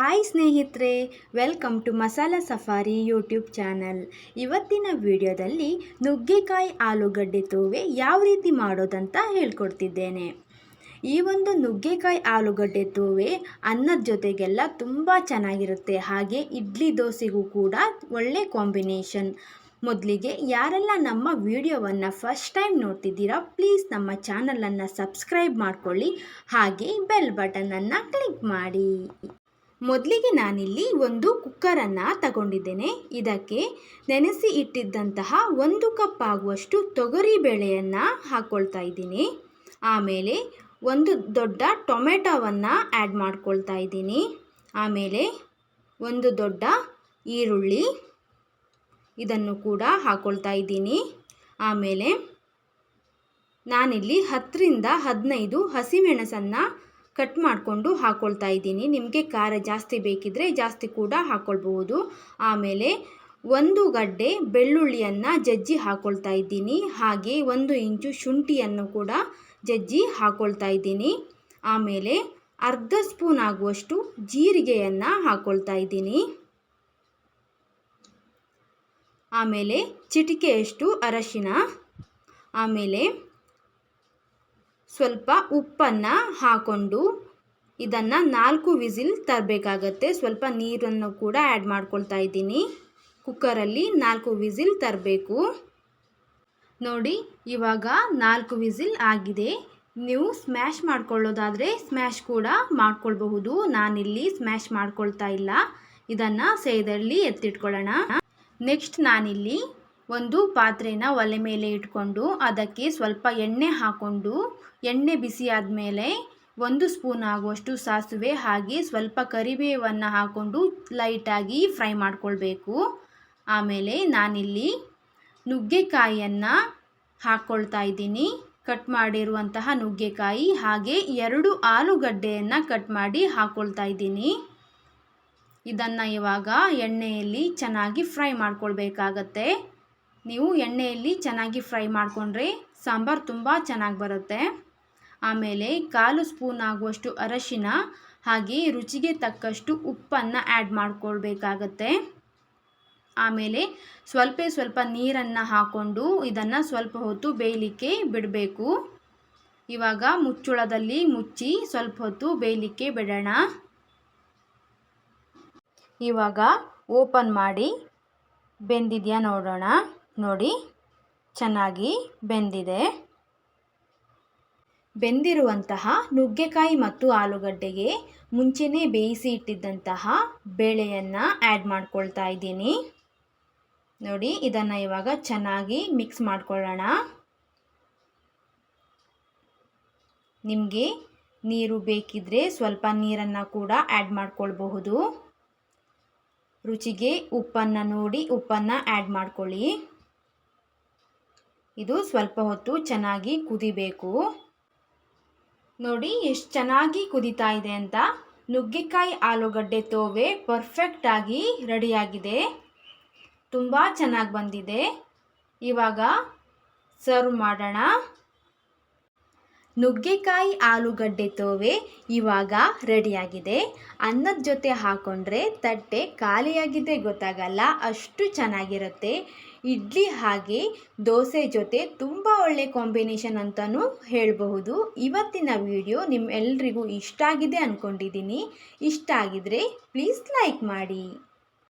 Hi ಸ್ನೇಹಿತರೆ welcome to masala safari YouTube channel ಇವತ್ತಿನ ವಿಡಿಯೋದಲ್ಲಿ ನುಗ್ಗೆಕಾಯಿ ಆಲೂಗಡ್ಡೆ ತೋವೆ ಯಾವ ರೀತಿ ಮಾಡೋದಂತ ಹೇಳ್ಕೊಡ್ತಿದ್ದೇನೆ. ಈ ಒಂದು ನುಗ್ಗೆಕಾಯಿ ಆಲೂಗಡ್ಡೆ ತೋವೆ ಅನ್ನದ ಜೊತೆಗೆಲ್ಲ ತುಂಬ ಚೆನ್ನಾಗಿರುತ್ತೆ. ಹಾಗೆ ಇಡ್ಲಿ ದೋಸೆಗೂ ಕೂಡ ಒಳ್ಳೆ ಕಾಂಬಿನೇಷನ್ ಮೊದಲಿಗೆ ಯಾರೆಲ್ಲ ನಮ್ಮ ವಿಡಿಯೋವನ್ನು ಫಸ್ಟ್ ಟೈಮ್ ನೋಡ್ತಿದ್ದೀರಾ ಪ್ಲೀಸ್ ನಮ್ಮ ಚಾನಲನ್ನು ಸಬ್ಸ್ಕ್ರೈಬ್ ಮಾಡ್ಕೊಳ್ಳಿ. ಹಾಗೆ ಬೆಲ್ ಬಟನನ್ನು ಕ್ಲಿಕ್ ಮಾಡಿ. ಮೊದಲಿಗೆ ನಾನಿಲ್ಲಿ ಒಂದು ಕುಕ್ಕರನ್ನು ತಗೊಂಡಿದ್ದೇನೆ. ಇದಕ್ಕೆ ನೆನೆಸಿ ಇಟ್ಟಿದ್ದಂತಹ ಒಂದು ಕಪ್ ಆಗುವಷ್ಟು ತೊಗರಿ ಬೇಳೆಯನ್ನು ಹಾಕ್ಕೊಳ್ತಾ ಇದ್ದೀನಿ. ಆಮೇಲೆ ಒಂದು ದೊಡ್ಡ ಟೊಮೆಟೊವನ್ನು ಆ್ಯಡ್ ಮಾಡ್ಕೊಳ್ತಾ ಇದ್ದೀನಿ. ಆಮೇಲೆ ಒಂದು ದೊಡ್ಡ ಈರುಳ್ಳಿ ಇದನ್ನು ಕೂಡ ಹಾಕ್ಕೊಳ್ತಾ ಇದ್ದೀನಿ. ಆಮೇಲೆ ನಾನಿಲ್ಲಿ ಹತ್ತರಿಂದ ಹದಿನೈದು ಹಸಿಮೆಣಸನ್ನು ಕಟ್ ಮಾಡಿಕೊಂಡು ಹಾಕ್ಕೊಳ್ತಾ ಇದ್ದೀನಿ. ನಿಮಗೆ ಖಾರ ಜಾಸ್ತಿ ಬೇಕಿದ್ದರೆ ಜಾಸ್ತಿ ಕೂಡ ಹಾಕ್ಕೊಳ್ಬಹುದು ಆಮೇಲೆ ಒಂದು ಗಡ್ಡೆ ಬೆಳ್ಳುಳ್ಳಿಯನ್ನು ಜಜ್ಜಿ ಹಾಕ್ಕೊಳ್ತಾ ಇದ್ದೀನಿ. ಹಾಗೆ ಒಂದು ಇಂಚು ಶುಂಠಿಯನ್ನು ಕೂಡ ಜಜ್ಜಿ ಹಾಕ್ಕೊಳ್ತಾ ಇದ್ದೀನಿ. ಆಮೇಲೆ ಅರ್ಧ ಸ್ಪೂನ್ ಆಗುವಷ್ಟು ಜೀರಿಗೆಯನ್ನು ಹಾಕ್ಕೊಳ್ತಾ ಇದ್ದೀನಿ. ಆಮೇಲೆ ಚಿಟಿಕೆಯಷ್ಟು ಅರಶಿನ. ಆಮೇಲೆ ಸ್ವಲ್ಪ ಉಪ್ಪನ್ನು ಹಾಕ್ಕೊಂಡು ಇದನ್ನು ನಾಲ್ಕು ವಿಸಿಲ್ ತರಬೇಕಾಗತ್ತೆ. ಸ್ವಲ್ಪ ನೀರನ್ನು ಕೂಡ ಆ್ಯಡ್ ಮಾಡ್ಕೊಳ್ತಾ ಇದ್ದೀನಿ. ಕುಕ್ಕರಲ್ಲಿ ನಾಲ್ಕು ವಿಸಿಲ್ ತರಬೇಕು. ನೋಡಿ, ಇವಾಗ ನಾಲ್ಕು ವಿಸಿಲ್ ಆಗಿದೆ. ನೀವು ಸ್ಮ್ಯಾಶ್ ಮಾಡ್ಕೊಳ್ಳೋದಾದರೆ ಸ್ಮ್ಯಾಶ್ ಕೂಡ ಮಾಡ್ಕೊಳ್ಬಹುದು. ನಾನಿಲ್ಲಿ ಸ್ಮ್ಯಾಶ್ ಮಾಡ್ಕೊಳ್ತಾ ಇಲ್ಲ. ಇದನ್ನು ಸೇದಲ್ಲಿ ಎತ್ತಿಟ್ಕೊಳ್ಳೋಣ. ನೆಕ್ಸ್ಟ್ ನಾನಿಲ್ಲಿ ಒಂದು ಪಾತ್ರೆನ ಒಲೆ ಮೇಲೆ ಇಟ್ಕೊಂಡು ಅದಕ್ಕೆ ಸ್ವಲ್ಪ ಎಣ್ಣೆ ಹಾಕ್ಕೊಂಡು ಎಣ್ಣೆ ಬಿಸಿ ಆದಮೇಲೆ ಒಂದು ಸ್ಪೂನ್ ಆಗುವಷ್ಟು ಸಾಸಿವೆ ಹಾಗೆ ಸ್ವಲ್ಪ ಕರಿಬೇವನ್ನು ಹಾಕ್ಕೊಂಡು ಲೈಟಾಗಿ ಫ್ರೈ ಮಾಡ್ಕೊಳ್ಬೇಕು. ಆಮೇಲೆ ನಾನಿಲ್ಲಿ ನುಗ್ಗೆಕಾಯಿಯನ್ನು ಹಾಕ್ಕೊಳ್ತಾ ಇದ್ದೀನಿ. ಕಟ್ ಮಾಡಿರುವಂತಹ ನುಗ್ಗೆಕಾಯಿ ಹಾಗೆ ಎರಡು ಆಲೂಗಡ್ಡೆಯನ್ನು ಕಟ್ ಮಾಡಿ ಹಾಕ್ಕೊಳ್ತಾ ಇದ್ದೀನಿ. ಇದನ್ನು ಇವಾಗ ಎಣ್ಣೆಯಲ್ಲಿ ಚೆನ್ನಾಗಿ ಫ್ರೈ ಮಾಡ್ಕೊಳ್ಬೇಕಾಗತ್ತೆ. ನೀವು ಎಣ್ಣೆಯಲ್ಲಿ ಚೆನ್ನಾಗಿ ಫ್ರೈ ಮಾಡಿಕೊಂಡ್ರೆ ಸಾಂಬಾರು ತುಂಬ ಚೆನ್ನಾಗಿ ಬರುತ್ತೆ. ಆಮೇಲೆ ಕಾಲು ಸ್ಪೂನ್ ಆಗುವಷ್ಟು ಅರಶಿನ, ಹಾಗೆ ರುಚಿಗೆ ತಕ್ಕಷ್ಟು ಉಪ್ಪನ್ನು ಆ್ಯಡ್ ಮಾಡಿಕೊಳ್ಬೇಕಾಗತ್ತೆ. ಆಮೇಲೆ ಸ್ವಲ್ಪ ಸ್ವಲ್ಪ ನೀರನ್ನು ಹಾಕ್ಕೊಂಡು ಇದನ್ನು ಸ್ವಲ್ಪ ಹೊತ್ತು ಬೇಯಲಿಕ್ಕೆ ಬಿಡಬೇಕು. ಇವಾಗ ಮುಚ್ಚುಳದಲ್ಲಿ ಮುಚ್ಚಿ ಸ್ವಲ್ಪ ಹೊತ್ತು ಬೇಯಲಿಕ್ಕೆ ಬಿಡೋಣ. ಇವಾಗ ಓಪನ್ ಮಾಡಿ ಬೆಂದಿದೆಯಾ ನೋಡೋಣ. ನೋಡಿ, ಚೆನ್ನಾಗಿ ಬೆಂದಿದೆ. ಬೆಂದಿರುವಂತಹ ನುಗ್ಗೆಕಾಯಿ ಮತ್ತು ಆಲೂಗಡ್ಡೆಗೆ ಮುಂಚೆನೇ ಬೇಯಿಸಿ ಇಟ್ಟಿದ್ದಂತಹ ಬೇಳೆಯನ್ನು ಆ್ಯಡ್ ಮಾಡ್ಕೊಳ್ತಾ ಇದ್ದೀನಿ. ನೋಡಿ, ಇದನ್ನು ಇವಾಗ ಚೆನ್ನಾಗಿ ಮಿಕ್ಸ್ ಮಾಡ್ಕೊಳ್ಳೋಣ. ನಿಮಗೆ ನೀರು ಬೇಕಿದ್ರೆ ಸ್ವಲ್ಪ ನೀರನ್ನು ಕೂಡ ಆ್ಯಡ್ ಮಾಡ್ಕೊಳ್ಬಹುದು. ರುಚಿಗೆ ಉಪ್ಪನ್ನು ನೋಡಿ, ಉಪ್ಪನ್ನು ಆ್ಯಡ್ ಮಾಡ್ಕೊಳ್ಳಿ. ಇದು ಸ್ವಲ್ಪ ಹೊತ್ತು ಚೆನ್ನಾಗಿ ಕುದಿಬೇಕು. ನೋಡಿ, ಎಷ್ಟು ಚೆನ್ನಾಗಿ ಕುದೀತಾ ಇದೆ ಅಂತ. ನುಗ್ಗೆಕಾಯಿ ಆಲೂಗಡ್ಡೆ ತೋವೆ ಪರ್ಫೆಕ್ಟಾಗಿ ರೆಡಿಯಾಗಿದೆ. ತುಂಬ ಚೆನ್ನಾಗಿ ಬಂದಿದೆ. ಇವಾಗ ಸರ್ವ್ ಮಾಡೋಣ. ನುಗ್ಗೆಕಾಯಿ ಆಲೂಗಡ್ಡೆ ತೋವೆ ಇವಾಗ ರೆಡಿಯಾಗಿದೆ. ಅನ್ನದ ಜೊತೆ ಹಾಕೊಂಡ್ರೆ ತಟ್ಟೆ ಖಾಲಿಯಾಗಿದೆ ಗೊತ್ತಾಗಲ್ಲ, ಅಷ್ಟು ಚೆನ್ನಾಗಿರುತ್ತೆ. ಇಡ್ಲಿ ಹಾಗೆ ದೋಸೆ ಜೊತೆ ತುಂಬ ಒಳ್ಳೆ ಕಾಂಬಿನೇಷನ್ ಅಂತಲೂ ಹೇಳಬಹುದು. ಇವತ್ತಿನ ವಿಡಿಯೋ ನಿಮ್ಮೆಲ್ಲರಿಗೂ ಇಷ್ಟ ಆಗಿದೆ ಅಂದ್ಕೊಂಡಿದ್ದೀನಿ ಇಷ್ಟ ಆಗಿದ್ರೆ ಪ್ಲೀಸ್ ಲೈಕ್ ಮಾಡಿ.